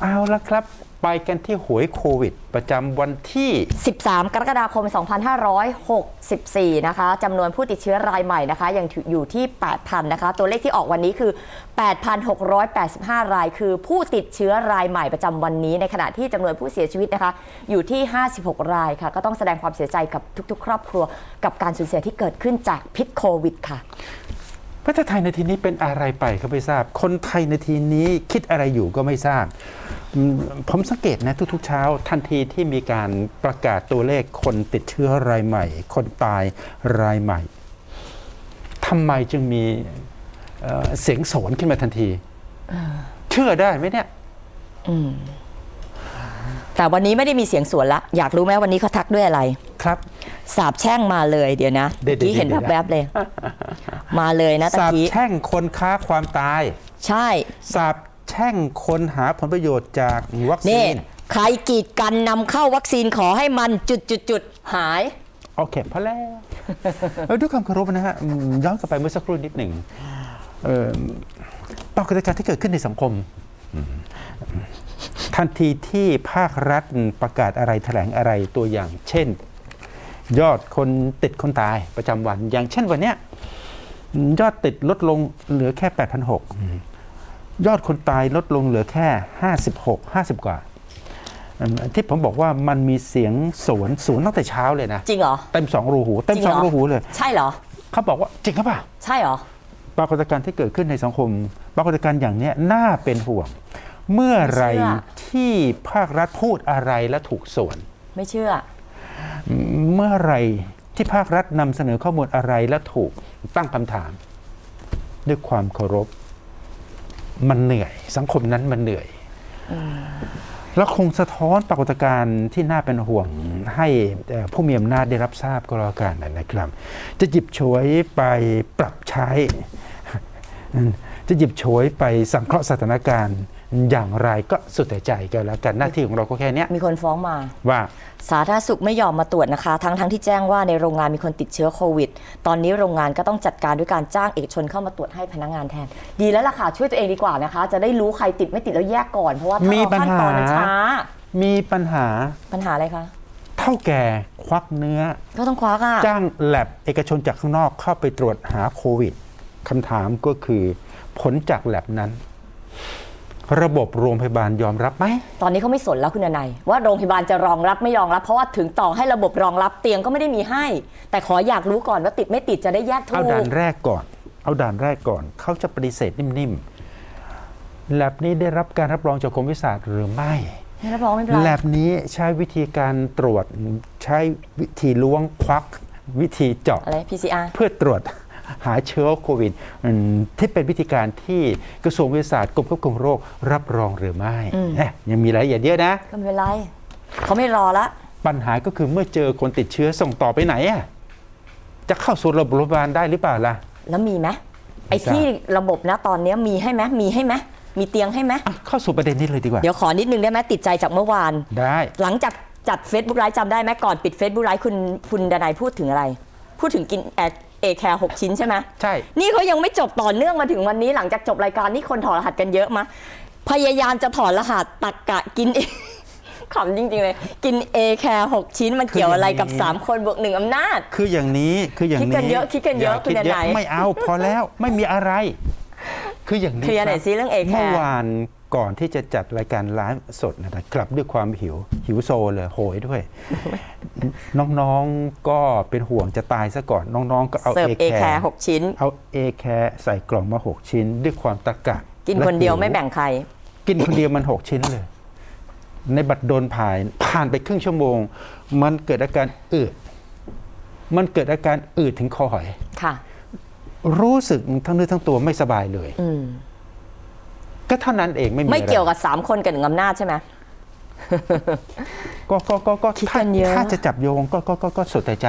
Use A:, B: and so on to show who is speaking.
A: เอาละครับ ไปกันที่หวยโควิด ประจำวันที่
B: 13 กรกฎาคม 2564 นะคะจำนวนผู้ติดเชื้อรายใหม่นะคะ ยังอยู่ที่ 8,000 นะคะ ตัวเลขที่ออกวันนี้คือ 8,685 ราย คือผู้ติดเชื้อรายใหม่ประจำวันนี้ ในขณะที่จำนวนผู้เสียชีวิตนะคะ อยู่ที่ 56 รายค่ะ ก็ต้องแสดงความเสียใจกับทุก ๆ ครอบครัว กับการสูญเสียที่เกิดขึ้นจากพิษโควิด ค่ะ
A: ประเทศไทยในทีนี้เป็นอะไรไปก็ไม่ทราบ คนไทยในทีนี้คิดอะไรอยู่ก็ไม่ทราบอืมผมสังเกตนะทุกๆเช้า ทันทีที่มีการประกาศตัวเลขคนติดเชื้อรายใหม่ คนตายรายใหม่ทำไมจึงมีเอ่อเสียงโสนขึ้นมาทันทีเชื่อได้ไหมเนี่ย
B: แต่วันนี้ไม่ได้มีเสียงสวนละ อยากรู้ไหมวันนี้เขาทักด้วยอะไร
A: ครับ
B: สาบแช่งมาเลยเดี๋ยวนะ
A: เดี๋ยวๆ
B: เมื่อกี้เห็น
A: เดี๋ยวๆ
B: แวบๆเลย มาเลยนะตะ
A: สาบ
B: กี้
A: แช่งคนค้าความตาย
B: ใช่
A: สาบแช่งคนหาผลประโยชน์จากวัคซี
B: นี่
A: น
B: ใครกีดกันนำเข้าวัคซีนขอให้มันจุดจุดจุดๆๆหาย
A: โอเคพอแล้วเออด้วยความเคารพนะฮะอืมย้อนกลับไปเมื่อสักครู่นิดหนึ่งเอ่อปรากฏการณ์ที่เกิดขึ้นในสังคมอืมทันทีที่ภาครัฐประกาศอะไรแถลงอะไรตัวอย่าง เช่น ยอดคนติดคนตายประจำวัน อย่างเช่นวันเนี้ยยอดติดลดลงเหลือแค่ 8,600 ยอดคนตายลดลงเหลือแค่ 56 50 กว่าอืมที่ผมบอกว่ามันมีเสียงสวนสวนตั้งแต่เช้าเลยนะ
B: จริงเหรอ
A: เต็มสองรูหูเต็ม
B: จริง
A: ส
B: เหร
A: อ
B: อ
A: งรูหูเลย
B: ใช่เหรอ
A: เขาบอกว่าจริงหรือเปล่า
B: ใช่เหรอ
A: ปรากฏการณ์ที่เกิดขึ้นในสังคม ปรากฏการณ์อย่างเนี้ยน่าเป็นห่วง เมื่อไหร
B: ไม่เชื่อ
A: ที่ภาครัฐพูดอะไรและถูกส่วน
B: ไม่เชื่อ
A: เมื่อไรที่ภาครัฐนำเสนอข้อมูลอะไรและถูกตั้งคำถาม ด้วยความเคารพ มันเหนื่อย สังคมนั้นมันเหนื่อยแล้วคงสะท้อนปรากฏการณ์ที่น่าเป็นห่วงให้ผู้มีอำนาจได้รับทราบก็แล้วกันนะครับ จะหยิบฉวยไปปรับใช้ จะหยิบฉวยไปสังเคราะห์สถานการณ์ อย่างไรก็สุดแต่ใจก็แล้วกันหน้าที่ของเราก็แค่เนี้ย
B: มีคนฟ้องมา
A: ว่า
B: สาธารณสุขไม่ยอมมาตรวจนะคะ ทั้งทั้งที่แจ้งว่าในโรงงานมีคนติดเชื้อโควิด ตอนนี้โรงงานก็ต้องจัดการด้วยการจ้างเอกชนเข้ามาตรวจให้พนักงานแทน ดีแล้วล่ะค่ะช่วยตัวเองดีกว่านะคะ จะได้รู้ใครติดไม่ติดแล้วแยกก่อนเพราะว่าถ้า
A: มี
B: เรา
A: ปัญ
B: ขั้น
A: หา
B: ตอนมันช้า
A: มีปัญหา
B: ปัญหาอะไรคะ
A: เท่าแก่ควักเนื้อ
B: ก็ต้องคว้าค่ะ
A: จ้างแลบเอกชนจากข้างนอกเข้าไปตรวจหาโควิดคำถามก็คือผลจากแลบนั้น ระบบโรงพยาบาลยอมรับไหม
B: ตอนนี้เขาไม่สนแล้วคุณนายว่าโรงพยาบาลจะรองรับไม่รองรับ เพราะว่าถึงต่อให้ระบบรองรับเตียงก็ไม่ได้มีให้ แต่ขออยากรู้ก่อนว่าติดไม่ติดจะได้แยกถู
A: เอาด่าน
B: ก
A: แรกก่อน เอาด่านแรกก่อนเขาจะปฏิเสธนิ่มๆแลบนี้ได้รับการรับรองจากกรมวิทยาศาสตร์หรือไม่
B: ไม่รับรองไม่เป็นไร
A: แลบนี้ใช้วิธีการตรวจใช้วิธีล้วงควักวิธีเจาะ
B: อะไร PCR
A: เพื่อตรวจ หาเชื้อโควิดอืมที่เป็นวิธีการที่กระทรวงวิทยาศาสตร์กรมควบคุมโรค รับรองหรือไม่
B: อืม
A: เอ๊ะยังมีรายละเอียดเยอะนะ
B: ก็ไม่เป็นไรเขาไม่รอละ
A: ปัญหาก็คือเมื่อเจอคนติดเชื้อส่งต่อไปไหนอะจะเข้าสู่ระบบโรงพยาบาลได้หรือเปล่าล่ะ
B: แล้วมีไหม
A: ไม่
B: ไอ้
A: ทราบ
B: ที่ระบบนะตอนเนี้ยมีให้ไหมมีให้ไหมมีเตียงให้ไหม
A: อะเข้าสู่ประเด็นนี้เลยดีกว่า
B: เดี๋ยวขอนิดนึงได้ไหมติดใจจากเมื่อวาน
A: ได้
B: หลังจากจัด Facebook ไลฟ์จำได้ไหมก่อนปิด Facebook ไลฟ์คุณคุณดนายพูดถึงอะไร พูดถึงกินแอ เอแคร์หกชิ้นใช่ไหม
A: ใช่
B: นี่เขายังไม่จบต่อเนื่องมาถึงวันนี้หลังจากจบรายการนี่คนถอดรหัสกันเยอะมะพยายามจะถอดรหัสตักกะกินขำจริงๆเลย กินเอแคร์หกชิ้นมันเกี่ยวอะไรกับ 3 คนบวกหนึ่งอำนาจ
A: คืออย่างนี้คืออย่าง
B: คิด
A: นี้
B: กันเยอะคิดกันเยอะาคุณ
A: คิดเย
B: ไหน
A: ไม่เอาพอแล้วไม่มีอะไร คืออย่างนี้
B: เคลียร์หน่อย
A: บ
B: สิเรื่อง A-Care
A: เมื่อวาน ก่อนที่จะจัดรายการไลฟ์สดนะครับด้วยความหิวหิวโซเลยโหยด้วย น้องๆก็เป็นห่วงจะตายซะก่อน น้องๆ ก็เอา
B: เสิร์ฟ
A: เอ
B: เอ
A: แค
B: แคร์
A: ร์
B: หกชิ้น
A: เอาเอแคร์ใส่กล่องมา6ชิ้น ด้วยความตะกะ
B: กิน
A: และ
B: คนเดียว
A: หิ
B: ไม่แบ่งใคร
A: กินคนเดียวมัน6ชิ้นเลย ในบัตรโดนผ่านผ่านไปครึ่งชั่วโมง มันเกิดอาการอืดมันเกิดอาการอืดถึงคอหอย
B: ค่ะ
A: รู้สึกทั้งเนื้อทั้งตัวไม่สบายเลย
B: อืม
A: ก็เท่านั้นเองไม่มี
B: ไม่
A: อะไร
B: เกี่ยวกับ 3 คนกับหนึ่งอำนาจใช่ไหม
A: ก็ก็ก็ก็
B: คิด
A: ถ้า
B: กันเยอะ
A: ถ้าจะจับโยงก็ก็ก็ก็สุดแต่ใจ